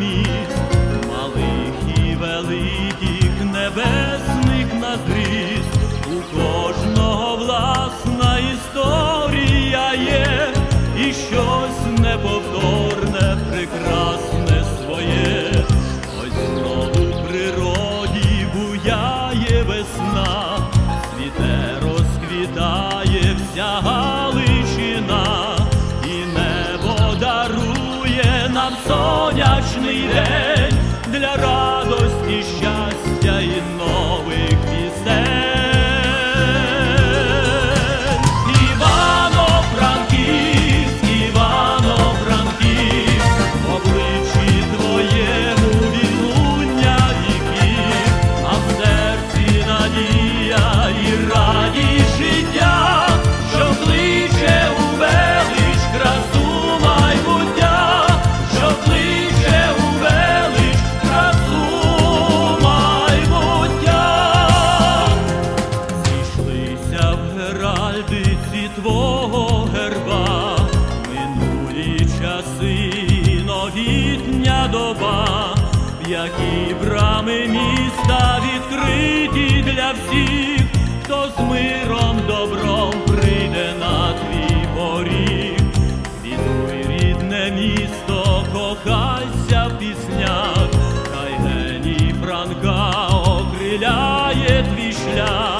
міст, малих і великих небесних наздріст у кожному. нам сонячний день для радості, щастя і ночі. доба, які брами міста відкриті для всіх, хто з миром добром прийде на твій поріг, Відуй рідне місто, кохайся в піснях, хай геній Франка окриляє твій шлях.